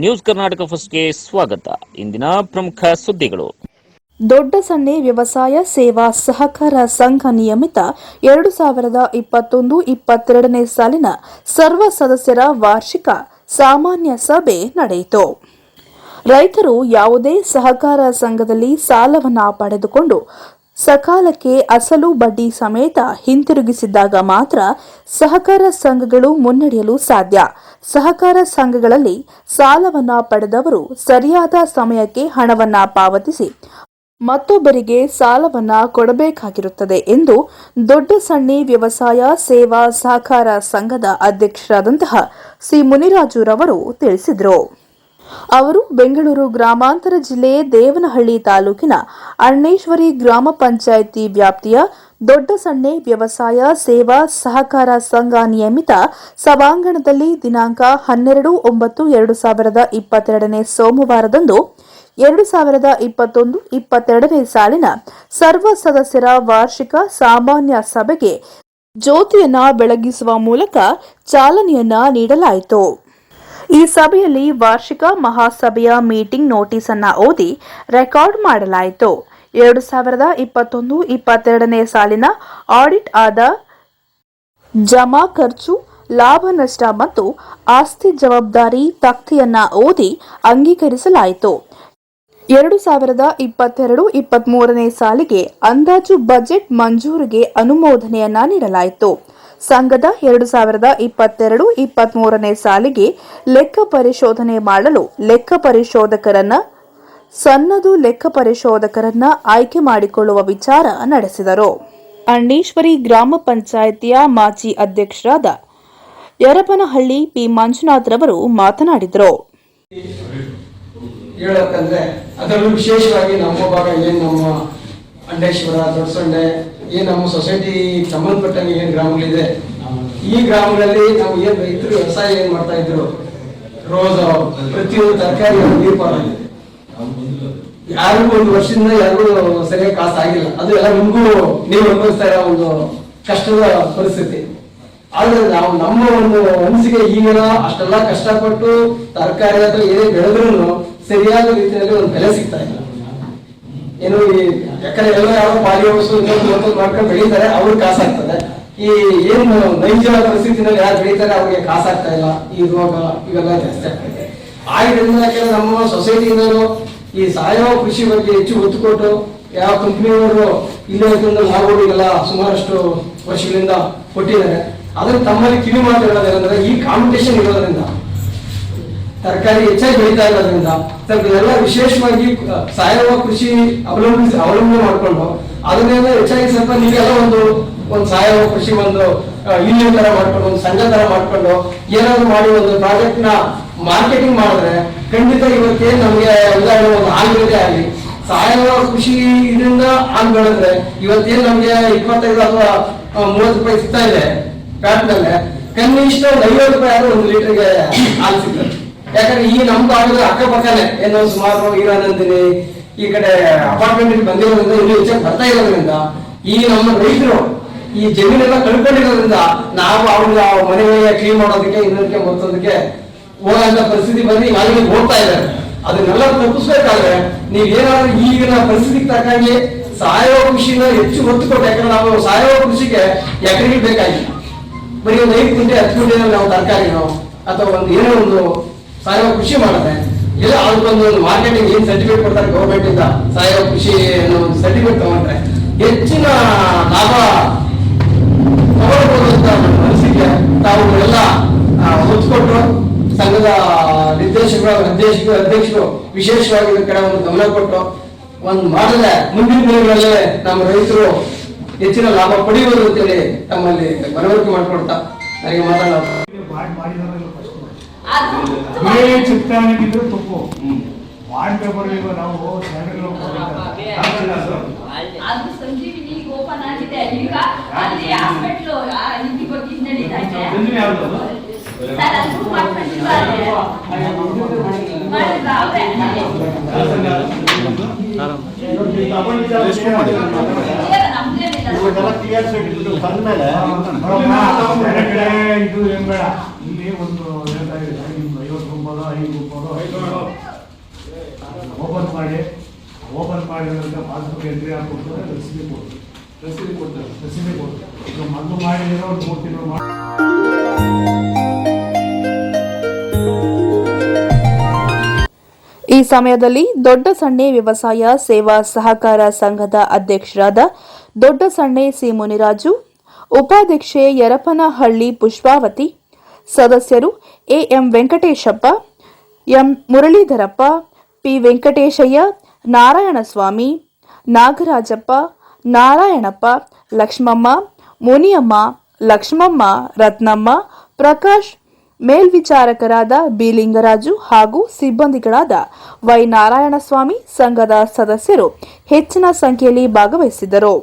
News Karnataka ಫಸ್ಟ್ಗೆ ಸ್ವಾಗತ. ಇಂದಿನ ಪ್ರಮುಖ ಸುದ್ದಿಗಳು. ದೊಡ್ಡ ಸಣ್ಣ ವ್ಯವಸಾಯ ಸೇವಾ ಸಹಕಾರ ಸಂಘ ನಿಯಮಿತ ಎರಡು ಸಾವಿರದ ಇಪ್ಪತ್ತೊಂದು ಇಪ್ಪತ್ತೆರಡನೇ ಸಾಲಿನ ಸರ್ವ ಸದಸ್ಯರ ವಾರ್ಷಿಕ ಸಾಮಾನ್ಯ ಸಭೆ ನಡೆಯಿತು. ರೈತರು ಯಾವುದೇ ಸಹಕಾರ ಸಂಘದಲ್ಲಿ ಸಾಲವನ್ನ ಪಡೆದುಕೊಂಡು ಸಕಾಲಕ್ಕೆ ಅಸಲು ಬಡ್ಡಿ ಸಮೇತ ಹಿಂತಿರುಗಿಸಿದಾಗ ಮಾತ್ರ ಸಹಕಾರ ಸಂಘಗಳು ಮುನ್ನಡೆಯಲು ಸಾಧ್ಯ. ಸಹಕಾರ ಸಂಘಗಳಲ್ಲಿ ಸಾಲವನ್ನ ಪಡೆದವರು ಸರಿಯಾದ ಸಮಯಕ್ಕೆ ಹಣವನ್ನ ಪಾವತಿಸಿ ಮತ್ತೊಬ್ಬರಿಗೆ ಸಾಲವನ್ನ ಕೊಡಬೇಕಾಗಿರುತ್ತದೆ ಎಂದು ದೊಡ್ಡ ಸಣ್ಣಿ ವ್ಯವಸಾಯ ಸೇವಾ ಸಹಕಾರ ಸಂಘದ ಅಧ್ಯಕ್ಷರಾದಂತಹ ಸಿ ಮುನಿರಾಜುರವರು ತಿಳಿಸಿದರು. ಅವರು ಬೆಂಗಳೂರು ಗ್ರಾಮಾಂತರ ಜಿಲ್ಲೆ ದೇವನಹಳ್ಳಿ ತಾಲೂಕಿನ ಅಣ್ಣೇಶ್ವರಿ ಗ್ರಾಮ ಪಂಚಾಯಿತಿ ವ್ಯಾಪ್ತಿಯ ದೊಡ್ಡ ಸಣ್ಣೆ ವ್ಯವಸಾಯ ಸೇವಾ ಸಹಕಾರ ಸಂಘ ನಿಯಮಿತ ಸಭಾಂಗಣದಲ್ಲಿ ದಿನಾಂಕ ಹನ್ನೆರಡು ಒಂಬತ್ತು ಎರಡು ಸಾವಿರದ ಇಪ್ಪತ್ತೆರಡನೇ ಸೋಮವಾರದಂದು ಎರಡು ಸಾವಿರದ ಇಪ್ಪತ್ತೊಂದು ಇಪ್ಪತ್ತೆರಡನೇ ಸಾಲಿನ ಸರ್ವ ಸದಸ್ಯರ ವಾರ್ಷಿಕ ಸಾಮಾನ್ಯ ಸಭೆಗೆ ಜ್ಯೋತಿಯನ್ನ ಬೆಳಗಿಸುವ ಮೂಲಕ ಚಾಲನೆಯನ್ನ ನೀಡಲಾಯಿತು. ಈ ಸಭೆಯಲ್ಲಿ ವಾರ್ಷಿಕ ಮಹಾಸಭೆಯ ಮೀಟಿಂಗ್ ನೋಟಿಸ್ ಅನ್ನ ಓದಿ ರೆಕಾರ್ಡ್ ಮಾಡಲಾಯಿತು. ಎರಡು ಸಾವಿರದ ಇಪ್ಪತ್ತೊಂದು ಇಪ್ಪತ್ತೆರಡನೇ ಸಾಲಿನ ಆಡಿಟ್ ಆದ ಜಮಾ ಖರ್ಚು, ಲಾಭ, ನಷ್ಟ ಮತ್ತು ಆಸ್ತಿ ಜವಾಬ್ದಾರಿ ತಕ್ತಿಯನ್ನ ಓದಿ ಅಂಗೀಕರಿಸಲಾಯಿತು. ಎರಡು ಸಾವಿರದ ಇಪ್ಪತ್ತೆರಡು ಇಪ್ಪತ್ಮೂರನೇ ಸಾಲಿಗೆ ಅಂದಾಜು ಬಜೆಟ್ ಮಂಜೂರಿಗೆ ಅನುಮೋದನೆಯನ್ನ ನೀಡಲಾಯಿತು. ಸಂಘದ ಎರಡು ಸಾವಿರದ ಇಪ್ಪತ್ತೆರಡು ಇಪ್ಪತ್ಮೂರನೇ ಸಾಲಿಗೆ ಲೆಕ್ಕ ಪರಿಶೋಧನೆ ಮಾಡಲು ಲೆಕ್ಕ ಪರಿಶೋಧಕರನ್ನ, ಸನ್ನದು ಲೆಕ್ಕ ಪರಿಶೋಧಕರನ್ನ ಆಯ್ಕೆ ಮಾಡಿಕೊಳ್ಳುವ ವಿಚಾರ ನಡೆಸಿದರು. ಅಣ್ಣೇಶ್ವರಿ ಗ್ರಾಮ ಪಂಚಾಯಿತಿಯ ಮಾಜಿ ಅಧ್ಯಕ್ಷರಾದ ಯರಪನಹಳ್ಳಿ ಪಿ ಮಂಜುನಾಥ್ರವರು ಮಾತನಾಡಿದರು. ಅದರಲ್ಲೂ ವಿಶೇಷವಾಗಿ ನಮ್ಮ ಭಾಗ ಏನು ನಮ್ಮ ಅಂಡೇಶ್ವರ ದೊಡ್ಡಸೊಂಡೆ ಏನು ನಮ್ಮ ಸೊಸೈಟಿ ಸಂಬಂಧಪಟ್ಟಂಗೆ ಏನು ಗ್ರಾಮಗಳಿದೆ? ಈ ಗ್ರಾಮಗಳಲ್ಲಿ ನಾವು ಏನು ರೈತರು ವ್ಯವಸಾಯ ಏನು ಮಾಡ್ತಾ ಇದ್ರು? ರೋಸ್ ಪ್ರತಿಯೊಂದು ತರಕಾರಿ ನೀರು ಪಾಲಾಗಿದೆ ಯಾರಿಗೂ ಒಂದು ವರ್ಷದಿಂದ ಯಾರಿಗೂ ಸರಿಯಾಗಿ ಕಾಸು ಆಗಿಲ್ಲ ಅದು ಎಲ್ಲ ನಿಮಗೂ ನೀವು ಅನುಭವಿಸ್ತಾ ಇರೋ ಒಂದು ಕಷ್ಟದ ಪರಿಸ್ಥಿತಿ. ಆದ್ರೆ ನಾವು ನಮ್ಮ ಒಂದು ಮನಸ್ಸಿಗೆ ಈಗಿನ ಅಷ್ಟೆಲ್ಲ ಕಷ್ಟಪಟ್ಟು ತರಕಾರಿ ಅಥವಾ ಏನೇ ಬೆಳೆದ್ರು ಸರಿಯಾದ ರೀತಿಯಲ್ಲಿ ಒಂದು ಬೆಲೆ ಸಿಗ್ತಾ ಇಲ್ಲ. ಏನು ಈ ಯಾಕಂದ್ರೆ ಎಲ್ಲ ಯಾರು ಮತ್ತೊಂದು ಮಾಡ್ಕೊಂಡು ಬೆಳೀತಾರೆ ಅವ್ರಿಗೆ ಕಾಸಾಗ್ತದೆ ಈ ಏನು ನೈಜ ಪರಿಸ್ಥಿತಿನಲ್ಲಿ ಯಾರು ಬೆಳೀತಾರೆ, ಅವ್ರಿಗೆ ಕಾಸಾಗ್ತಾ ಇಲ್ಲ. ಈ ರೋಗ ಇವೆಲ್ಲ ಜಾಸ್ತಿ ಆಗ್ತದೆ. ಆಗಿದ್ದರಿಂದ ಕೆಲವು ನಮ್ಮ ಸೊಸೈಟಿಯಿಂದಲೂ ಈ ಸಾವಯವ ಕೃಷಿ ಬಗ್ಗೆ ಹೆಚ್ಚು ಒತ್ತು ಕೊಟ್ಟು ಯಾವ ಕಂಪ್ನಿಯವರು ಇಲ್ಲೇ ನಾವುಗಳಿಗೆಲ್ಲ ಸುಮಾರಷ್ಟು ವರ್ಷಗಳಿಂದ ಕೊಟ್ಟಿದ್ದಾರೆ. ಆದ್ರೆ ತಮ್ಮಲ್ಲಿ ಕಿವಿ ಮಾತು ಹೇಳೋದೇನೆಂದ್ರೆ ಈ ಕಾಂಪಿಟೇಷನ್ ಇರೋದ್ರಿಂದ ತರಕಾರಿ ಹೆಚ್ಚಾಗಿ ಬೆಳೀತಾ ಇರೋದ್ರಿಂದ ಇದೆಲ್ಲ ವಿಶೇಷವಾಗಿ ಸಾವಯವ ಕೃಷಿ ಅವಲಂಬಿಸಿ ಅವಲಂಬನೆ ಮಾಡಿಕೊಂಡು ಅದನ್ನೆಲ್ಲ ಹೆಚ್ಚಾಗಿ ಸ್ವಲ್ಪ ನೀವೆಲ್ಲ ಒಂದು ಒಂದು ಸಾವಯವ ಕೃಷಿ ಒಂದು ಯೂನಿಯನ್ ತರ ಮಾಡ್ಕೊಂಡು, ಒಂದು ಸಂಘ ತರ ಮಾಡ್ಕೊಂಡು ಏನಾದ್ರು ಮಾಡಿ ಒಂದು ಪ್ರಾಜೆಕ್ಟ್ನ ಮಾರ್ಕೆಟಿಂಗ್ ಮಾಡಿದ್ರೆ ಖಂಡಿತ ಇವತ್ತೇ ನಮಗೆ ಉದಾಹರಣೆ ಒಂದು ಬೆಳೆದೇ ಆಗಲಿ, ಸಾವಯವ ಕೃಷಿ ಇದರಿಂದ ಹಾಲು ಬೆಳೆದ್ರೆ ಇವತ್ತೇನು ನಮಗೆ ಇಪ್ಪತ್ತೈದು ಅಥವಾ ಮೂವತ್ತು ರೂಪಾಯಿ ಸಿಗ್ತಾ ಇದೆ. ಪ್ಯಾಟ್ನಲ್ಲೇ ಕನಿಷ್ಠ ಒಂದು ಐವತ್ತು ರೂಪಾಯಿ ಆದ್ರೂ ಒಂದು ಲೀಟರ್ಗೆ ಹಾಲು ಸಿಗ್ತದೆ. ಯಾಕಂದ್ರೆ ಈ ನಮ್ಮ ಭಾಗದ ಅಕ್ಕಪಕ್ಕನೇ, ಏನೋ ಸುಮಾರು ಏನಂತೀನಿ ಈ ಕಡೆ ಅಪಾರ್ಟ್ಮೆಂಟ್ ಬಂದಿರೋದ್ರಿಂದ ಇಲ್ಲಿ ಹೆಚ್ಚಾಗಿ ಬರ್ತಾ ಇರೋದ್ರಿಂದ, ಈ ನಮ್ಮ ರೈತರು ಈ ಜಮೀನೆಲ್ಲ ಕಳ್ಕೊಂಡಿರೋದ್ರಿಂದ ನಾವು ಅವ್ರಿಗೆ ಮನೆ ಕ್ಲೀನ್ ಮಾಡೋದಕ್ಕೆ ಇನ್ನೊಂದಕ್ಕೆ ಮತ್ತೊಂದಕ್ಕೆ ಹೋಗಂತ ಪರಿಸ್ಥಿತಿ ಬಂದು ಯಾರಿಗೆ ಹೋಗ್ತಾ ಇದ್ದಾರೆ ಅದನ್ನೆಲ್ಲ ತಪ್ಪಿಸ್ಬೇಕಾದ್ರೆ ನೀವೇನಾದ್ರೂ ಈಗಿನ ಪರಿಸ್ಥಿತಿಗೆ ತಕ್ಕಂಗೆ ಸಾವಯವ ಕೃಷಿನ ಹೆಚ್ಚು ಒತ್ತು ಕೊಟ್ಟು ಯಾಕಂದ್ರೆ ನಾವು ಸಾವಯವ ಕೃಷಿಗೆ ಎಕರೆಗೆ ಬೇಕಾಗಿಲ್ಲ ಬರೀ ಒಂದು ಐದು ಕುಂಟೆ ಹತ್ತು ಕುಂಟೆನಲ್ಲಿ ನಾವು ತರಕಾರಿನೋ ಅಥವಾ ಒಂದು ಏನೋ ಒಂದು ಸಾವಯವ ಖುಷಿ ಮಾಡುತ್ತೆ ಇಲ್ಲ ಅದಕ್ಕೊಂದು ಮಾರ್ಕೆಟಿಂಗ್ ಏನ್ ಸರ್ಟಿಫಿಕೇಟ್ ಕೊಡ್ತಾರೆ ಗೌರ್ಮೆಂಟ್ ಇಂದ ಸಾವಯವ ಕೃಷಿ ಅನ್ನೋ ಒಂದು ಸರ್ಟಿಫಿಕೇಟ್ ತಗೊಂಡ್ರೆ ಹೆಚ್ಚಿನ ಲಾಭ ತಗೊಳ್ಬೋದು ಅಂತ ಮನಸ್ಸಿಗೆ ತಾವು ಎಲ್ಲ ಸಂಘದ ನಿರ್ದೇಶಕರು, ಅಧ್ಯಕ್ಷರು ಅಧ್ಯಕ್ಷರು ವಿಶೇಷವಾಗಿ ಕಡೆ ಒಂದು ಗಮನ ಕೊಟ್ಟು ಒಂದು ಮಾಡಿದ್ರೆ ಮುಂದಿನ ದಿನಗಳಲ್ಲಿ ನಮ್ಮ ರೈತರು ಹೆಚ್ಚಿನ ಲಾಭ ಪಡೆಯುವುದು ಅಂತೇಳಿ ತಮ್ಮಲ್ಲಿ ಮನವರಿಕೆ ಮಾಡ್ಕೊಳ್ತಾ, ನನಗೆ ಮಾತನಾಡ ಏನೇ ಚಿತ್ತಾನಿಗಿದ್ರು ತಪ್ಪು. ವಾರ್ಡ್ ಪೇಪರ್ ನಾವು? ಜನಗಳು ಅದು? ಸಂಜೀವಿನಿ ಓಪನ್ ಆಗಿದೆ ಈಗ ಅಲ್ಲಿ ಹಾಸ್ಪಿಟ್ಲು ಬಗ್ಗೆ ನಡೀತಾ ಇದೆ? ಸರ್ ಅದು ಮಾಡ್ಕೊಂಡಿದ್ದಾರೆ ಬೇರೆ ಇದು ಏನ್ ಬೇಡ. ಇಲ್ಲಿ ಒಂದು ಐದು ಫೋಟೋ ಓಪನ್ ಮಾಡಿ ಓಪನ್ ಮಾಡಿರೋದ್ರಿಂದ ಪಾಸ್ಬುಕ್ ಎಂಟ್ರಿ ಹಾಕ್ಬಿಟ್ಟು ರಸೀದಿ ಕೊಡ್ತಾರೆ. ರಸೀದಿ ಕೊಡ್ತಾರೆ. ರಸೀದಿ ಕೊಡ್ತಾರೆ. ಮೊದಲು ಮಾಡಿದಿರೋ ಒಂದು ಮೂರು ತಿಂಗಳು ಮಾಡಿ ಈ ಸಮಯದಲ್ಲಿ ದೊಡ್ಡ ಸಣ್ಣೆ ವ್ಯವಸಾಯ ಸೇವಾ ಸಹಕಾರ ಸಂಘದ ಅಧ್ಯಕ್ಷರಾದ ದೊಡ್ಡ ಸಣ್ಣೆ ಸಿ ಮುನಿರಾಜು ಉಪಾಧ್ಯಕ್ಷೆ ಯರಪನಹಳ್ಳಿ ಪುಷ್ಪಾವತಿ ಸದಸ್ಯರು A M Venkateshappa M Muralidharappa, P Venkateshaiah, Narayanaswamy, Nagarajappa, Narayanappa, Lakshmamma, Muniyamma, Lakshmamma, Ratnamma, Prakash, ಮೇಲ್ವಿಚಾರಕರಾದ Bilingaraju ಹಾಗೂ ಸಿಬ್ಬಂದಿಗಳಾದ ವೈ ನಾರಾಯಣಸ್ವಾಮಿ ಸಂಘದ ಸದಸ್ಯರು ಹೆಚ್ಚಿನ ಸಂಖ್ಯೆಯಲ್ಲಿ ಭಾಗವಹಿಸಿದರು